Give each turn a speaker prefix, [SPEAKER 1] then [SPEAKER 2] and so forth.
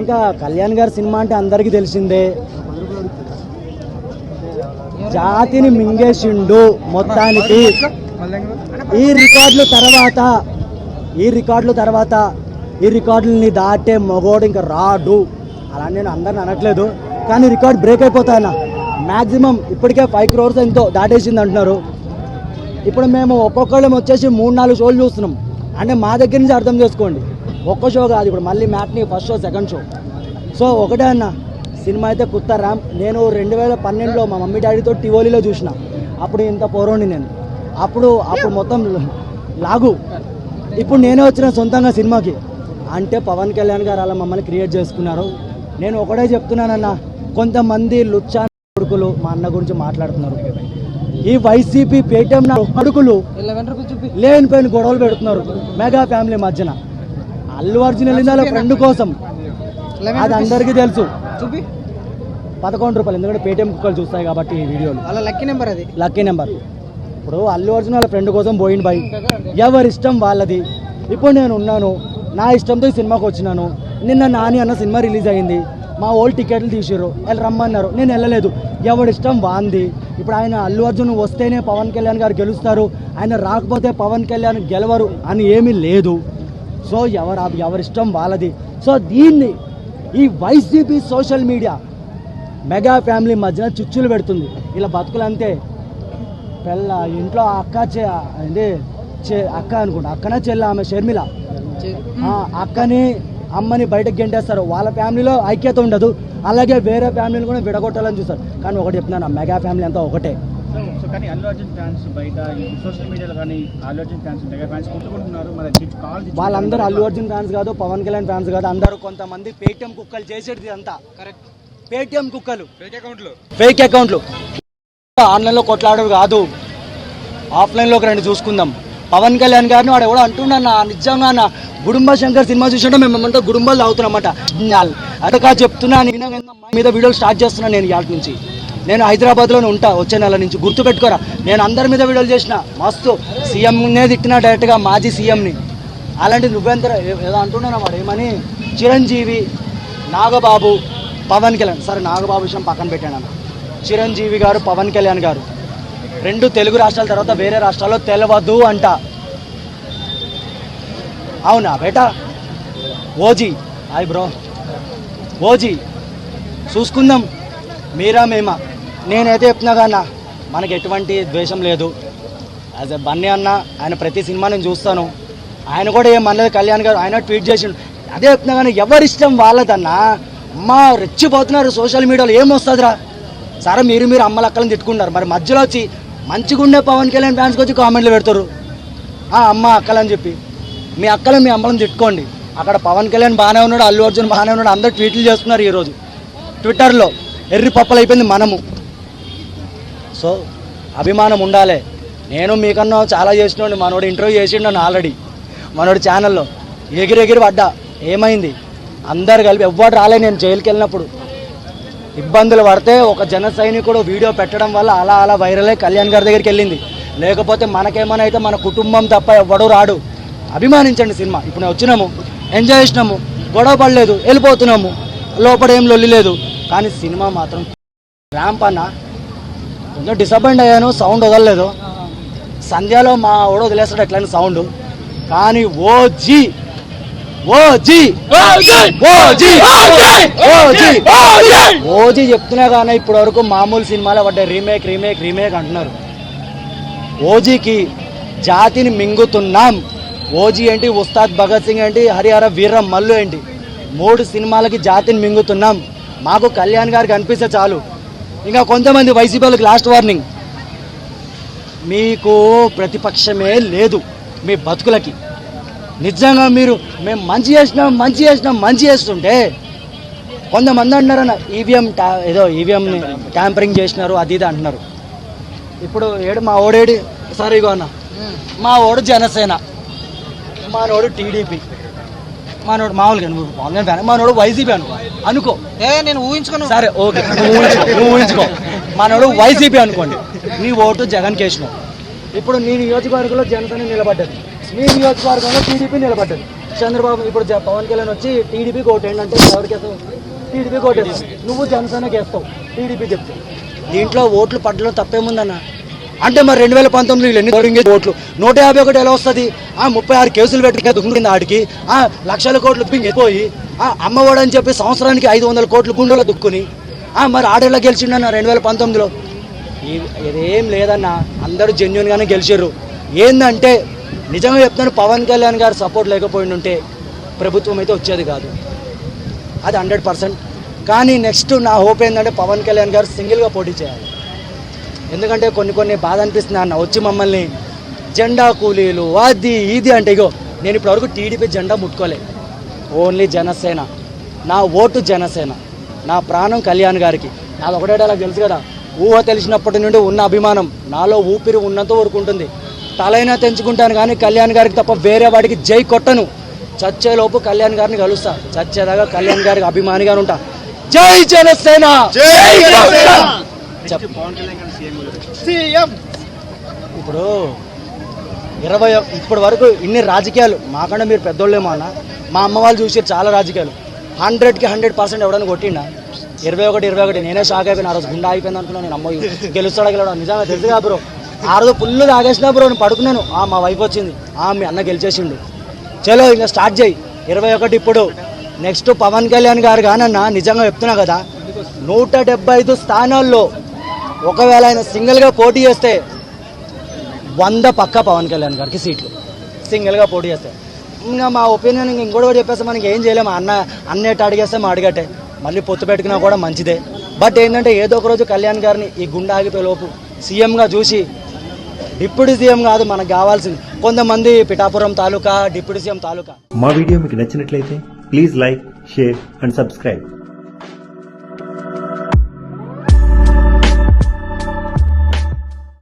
[SPEAKER 1] ఇంకా కళ్యాణ్ గారి సినిమా అంటే అందరికీ తెలిసిందే. జాతిని మింగేసిండు మొత్తానికి. ఈ రికార్డుల తర్వాత ఈ రికార్డుల తర్వాత ఈ రికార్డులని దాటే మగోడు ఇంకా రాడు. అలా నేను అందరిని అనట్లేదు. కానీ రికార్డ్ బ్రేక్ అయిపోతాయన్న మ్యాక్సిమం ఇప్పటికే ఫైవ్ క్రోర్స్ ఎంతో దాటేసింది అంటున్నారు. ఇప్పుడు మేము ఒక్కొక్కళ్ళం వచ్చేసి మూడు నాలుగు షోలు చూస్తున్నాం. అంటే మా దగ్గర నుంచి అర్థం చేసుకోండి. ఒక్క షో కాదు ఇప్పుడు మళ్ళీ matinee first show second show so ఒకటే అన్న సినిమా అయితే కుత్త ర్యామ్ నేను రెండు వేల పన్నెండులో మా మమ్మీ డాడీతో టివోలీలో చూసిన. అప్పుడు ఇంత పోరోండి నేను. అప్పుడు అప్పుడు మొత్తం లాగు. ఇప్పుడు నేనే వచ్చిన సొంతంగా సినిమాకి. అంటే పవన్ కళ్యాణ్ గారు అలా మమ్మల్ని క్రియేట్ చేసుకున్నారు. నేను ఒకటే చెప్తున్నానన్న కొంతమంది లుచ్చా కొడుకులు మా అన్న గురించి మాట్లాడుతున్నారు. ఈ వైసీపీ పేటీఎం కొడుకులు లేనిపోయిన గొడవలు పెడుతున్నారు. మెగా ఫ్యామిలీ మధ్యన. అల్లు అర్జున్ వెళ్ళింది వాళ్ళ ఫ్రెండ్ కోసం? అది అందరికీ తెలుసు.
[SPEAKER 2] చూపి.
[SPEAKER 1] పదకొండు రూపాయలు ఎందుకంటే పేటీఎం కుక్కలు చూస్తాయి కాబట్టి ఈ వీడియోలు.
[SPEAKER 2] వాళ్ళ లక్కీ నెంబర్ అది.
[SPEAKER 1] Lucky number. ఇప్పుడు అల్లు అర్జున్ వాళ్ళ ఫ్రెండ్ కోసం పోయింది బై ఎవరి ఇష్టం వాళ్ళది? ఇప్పుడు నేను ఉన్నాను నా ఇష్టంతో ఈ సినిమాకి వచ్చినాను. నిన్న నాని అన్న సినిమా రిలీజ్ అయింది. మా ఓల్డ్ టికెట్లు తీసిర్రు. వెళ్ళి రమ్మన్నారు. నేను వెళ్ళలేదు. ఎవడి ఇష్టం వాంది? ఇప్పుడు ఆయన అల్లు అర్జున్ వస్తేనే పవన్ కళ్యాణ్ గారు గెలుస్తారు. ఆయన రాకపోతే పవన్ కళ్యాణ్ గెలవరు అని ఏమీ లేదు. సో ఎవరు ఎవరిష్టం వాళ్ళది. సో దీన్ని ఈ YCP social media mega family మధ్యన చుచ్చులు పెడుతుంది. ఇలా బతుకులు అంతే పెళ్ళ ఇంట్లో అక్క చె చె అక్క అనుకుంటా. అక్కన చెల్ల ఆమె షర్మిల. అక్కని అమ్మని బయటకు గెంటేస్తారు. వాళ్ళ ఫ్యామిలీలో ఐక్యత ఉండదు. అలాగే వేరే ఫ్యామిలీని కూడా విడగొట్టాలని చూస్తారు. కానీ ఒకటి చెప్తున్నాను మెగా ఫ్యామిలీ అంతా ఒకటే.
[SPEAKER 3] సో కానీ అల్లు అర్జున్ ఫ్యాన్స్ బయట సోషల్ మీడియాలో కానీ Allu Arjun fans mega fans కొట్టుకుంటున్నారు మరి కాల్
[SPEAKER 1] వాళ్ళందరూ అల్లు అర్జున్ ఫ్యాన్స్ కాదు పవన్ కళ్యాణ్ ఫ్యాన్స్ కాదు అందరూ కొంతమంది పేటిఎం కుక్కలు చేసేది అంతా.
[SPEAKER 2] కరెక్ట్.
[SPEAKER 1] పేటిఎం కుక్కలు.
[SPEAKER 2] ఫేక్ అకౌంట్లు.
[SPEAKER 1] ఫేక్ అకౌంట్లు. ఆన్లైన్లో కొట్లాడరు కాదు. ఆఫ్లైన్లోకి రండి చూసుకుందాం. పవన్ కళ్యాణ్ గారిని వాడు ఎవడో అంటున్నా నిజంగా నా గుడుంబ శంకర్ సినిమా చూసింటే మేమంతా గుడుంబాలు తాగుతున్నామట అటకా చెప్తున్నా మీద వీడియోలు స్టార్ట్ చేస్తున్నాను నేను ఇవాళ నుంచి. నేను హైదరాబాద్లోనే ఉంటా వచ్చే నెల నుంచి. గుర్తు పెట్టుకోరా నేను అందరి మీద వీడియోలు చేసిన మస్తు సీఎంనే తిట్టినా డైరెక్ట్గా మాజీ సీఎంని. అలాంటి నువ్వెంత ఏదో అంటున్నాను వాడు ఏమని? చిరంజీవి నాగబాబు పవన్ కళ్యాణ్. సరే నాగబాబు విషయం పక్కన పెట్టాను అన్న. చిరంజీవి గారు పవన్ కళ్యాణ్ గారు. రెండు తెలుగు రాష్ట్రాల తర్వాత వేరే రాష్ట్రాల్లో తెలవదు అంట. అవునా బేటా? ఓజీ. Hi bro. ఓజీ. చూసుకుందాం. మీరా మేమా? నేనైతే చెప్తున్నా కన్నా మనకి ఎటువంటి ద్వేషం లేదు. యాజ్ ఎ బన్నీ అన్న ఆయన ప్రతి సినిమా నేను చూస్తాను. ఆయన కూడా ఏం అనలేదు కళ్యాణ్ గారు ఆయన ట్వీట్ చేసిండు. అదే చెప్తున్నా కానీ ఎవరిష్టం వాళ్ళదన్నా అమ్మా రెచ్చిపోతున్నారు సోషల్ మీడియాలో ఏమొస్తుందిరా? సరే మీరు మీరు అమ్మల అక్కలను తిట్టుకుంటారు మరి మధ్యలో వచ్చి మంచిగుండే పవన్ కళ్యాణ్ ఫ్యాన్స్కి వచ్చి కామెంట్లు పెడతారు. ఆ, అమ్మ అక్కలని చెప్పి. మీ అక్కలను మీ అమ్మలను తిట్టుకోండి. అక్కడ పవన్ కళ్యాణ్ బాగానే ఉన్నాడు అల్లు అర్జున్ బాగానే ఉన్నాడు అందరు ట్వీట్లు చేస్తున్నారు ఈరోజు. ట్విట్టర్లో ఎర్రి పప్పలు అయిపోయింది మనము. సో అభిమానం ఉండాలి. నేను మీకన్నా చాలా చేసినోండి మనోడు ఇంటర్వ్యూ చేసిండు నన్ను ఆల్రెడీ మనోడు ఛానల్లో ఎగిరెగిరి పడ్డా. ఏమైంది? అందరు కలిపి ఎవ్వరు రాలే నేను జైలుకి వెళ్ళినప్పుడు ఇబ్బందులు పడితే ఒక జన సైనికుడు వీడియో పెట్టడం వల్ల అలా అలా వైరల్ అయ్యి కళ్యాణ్ గారి దగ్గరికి వెళ్ళింది. లేకపోతే మనకేమైనా అయితే మన కుటుంబం తప్ప ఎవ్వడూ రాడు. అభిమానించండి సినిమా. ఇప్పుడు నేను వచ్చినాము ఎంజాయ్ చేసినాము గొడవ పడలేదు వెళ్ళిపోతున్నాము. లోపల ఏం లొల్లి లేదు. కానీ సినిమా మాత్రం ర్యాంప్ అన్న కొంచెం డిసప్పాయింట్ అయ్యాను సౌండ్ వదలలేదు. సంధ్యాలో మా ఓడ వదిలేస్తాడు ఎట్లయిన సౌండ్ కానీ O G O G O G O G OG చెప్తున్నా కానీ ఇప్పటి వరకు మామూలు సినిమాలో పడ్డాయి. రీమేక్ రీమేక్ రీమేక్ అంటున్నారు. ఓజీకి జాతిని మింగుతున్నాం. ఓజీ ఏంటి? ఉస్తాద్ భగత్ సింగ్ ఏంటి? హరిహర వీరం మల్లు ఏంటి? మూడు సినిమాలకి జాతిని మింగుతున్నాం. మాకు కళ్యాణ్ గారికి అనిపిస్తే చాలు. ఇంకా కొంతమంది వైసీపీ వాళ్ళకి లాస్ట్ వార్నింగ్ మీకు ప్రతిపక్షమే లేదు మీ బతుకులకి. నిజంగా మీరు మేము మంచి చేసినాం మంచి చేసినాం మంచి చేస్తుంటే కొంతమంది అంటున్నారన్న ఈవీఎం టా ఏదో ఈవీఎం ట్యాంపరింగ్ చేసినారు అది ఇది అంటున్నారు. ఇప్పుడు ఏడు మా ఓడేడి సారీ అన్న. మా ఓడు జనసేన మానోడు టీడీపీ మానోడు మామూలుగా నువ్వు మామూలుగా మానోడు వైసీపీ అనుకో అనుకో.
[SPEAKER 2] ఏ నేను
[SPEAKER 1] సరే ఓకే. నువ్వు ఊహించుకో నువ్వు ఊహించుకో. మనోడు వైసీపీ అనుకోండి. నీ ఓటు జగన్ కేసినావు ఇప్పుడు నీ నియోజకవర్గంలో జనసేన నిలబడ్డది. నీ నియోజకవర్గంలో టీడీపీ నిలబడ్డది. చంద్రబాబు ఇప్పుడు పవన్ కళ్యాణ్ వచ్చి టీడీపీ కోటేయండి అంటే ఎవరికి వేస్తావు? టీడీపీ కోటేస్తావు. నువ్వు జనసేనకి వేస్తావు. టీడీపీ చెప్తే. దీంట్లో ఓట్లు పడ్డలో తప్పేముందన్న? అంటే మరి రెండు వేల పంతొమ్మిది వీళ్ళు ఎన్ని ఓరింగే ఓట్లు నూట యాభై ఒకటి ఎలా వస్తుంది? ఆ ముప్పై ఆరు కేసులు పెట్టి దుంగింది ఆడికి. ఆ లక్షల కోట్లు పింగిపోయి ఆ అమ్మఒడు అని చెప్పి సంవత్సరానికి ఐదు వందల కోట్లు గుండెలో దుక్కుని ఆ మరి ఆడేలా గెలిచిండన్న రెండు వేల పంతొమ్మిదిలో? ఇదేం లేదన్న అందరూ జెన్యున్గానే గెలిచారు. ఏందంటే నిజంగా చెప్తాను పవన్ కళ్యాణ్ గారు సపోర్ట్ లేకపోయి ఉంటే ప్రభుత్వం అయితే వచ్చేది కాదు. అది హండ్రెడ్ పర్సెంట్. కానీ నెక్స్ట్ నా హోప్ ఏంటంటే పవన్ కళ్యాణ్ గారు సింగిల్గా పోటీ చేయాలి. ఎందుకంటే కొన్ని కొన్ని బాధ అనిపిస్తుంది అన్న వచ్చి మమ్మల్ని జెండా కూలీలు అది ఇది అంటే ఇగో నేను ఇప్పటివరకు టీడీపీ జెండా ముట్టుకోలే. ఓన్లీ జనసేన. నా ఓటు జనసేన. నా ప్రాణం కళ్యాణ్ గారికి. నాది ఒకటే డైలాగ్ తెలుసు కదా ఊహ తెలిసినప్పటి నుండి ఉన్న అభిమానం నాలో ఊపిరి ఉన్నంత వరకు ఉంటుంది. తలైనా తెంచుకుంటాను కానీ కళ్యాణ్ గారికి తప్ప వేరే వాడికి జై కొట్టను. చచ్చేలోపు కళ్యాణ్ గారిని కలుస్తా. చచ్చేదాకా కళ్యాణ్ గారికి అభిమానిగా ఉంటా జై జనసేన!
[SPEAKER 3] జై పవన్ సీఎం.
[SPEAKER 1] ఇప్పుడు ఇరవై ఇప్పటి వరకు ఇన్ని రాజకీయాలు మాకన్నా మీరు పెద్దోళ్ళేమో అన్న. మా అమ్మ వాళ్ళు చూసారు చాలా రాజకీయాలు. హండ్రెడ్కి హండ్రెడ్ పర్సెంట్ ఎవడైనా కొట్టిండా? ఇరవై ఒకటి ఇరవై ఒకటి నేనే షాక్ అయిపోయినా. ఆ రోజు గుండా అయిపోయింది అనుకున్నాను నేను అమ్మ గెలుస్తాడా గెలవడా? నిజంగా తెలుసుగా బ్రో ఆ రోజు ఫుల్ తాగేసిన బ్రో నేను పడుకున్నాను. ఆ మా వైఫ్ వచ్చింది. ఆ మీ అన్న గెలిచేసిండు. చలో ఇంకా స్టార్ట్ చేయి. ఇరవై ఒకటి ఇప్పుడు. నెక్స్ట్ పవన్ కళ్యాణ్ గారు కానన్న నిజంగా చెప్తున్నా కదా నూట డెబ్బై ఐదు స్థానాల్లో ఒకవేళ ఆయన సింగిల్గా పోటీ చేస్తే వంద పక్క పవన్ కళ్యాణ్ గారికి సీట్లు. సింగిల్గా పోటీ చేస్తే. ఇంకా మా ఒపీనియన్ ఇంకోటి కూడా చెప్పేస్తే మనకి ఏం చేయలేము అన్న అన్నట్టు అడిగేస్తే మా అడిగట్టే. మళ్ళీ పొత్తు పెట్టుకున్నా కూడా మంచిదే. బట్ ఏంటంటే ఏదో ఒక రోజు కళ్యాణ్ గారిని ఈ గుండె ఆగిపోయే లోపు సీఎంగా చూసి డిప్యూటీ సీఎం కాదు మనకు కావాల్సింది. కొంతమంది పిఠాపురం తాలూకా డిప్యూటీ సీఎం తాలూకా.
[SPEAKER 4] మా వీడియో మీకు నచ్చినట్లయితే please like share and subscribe.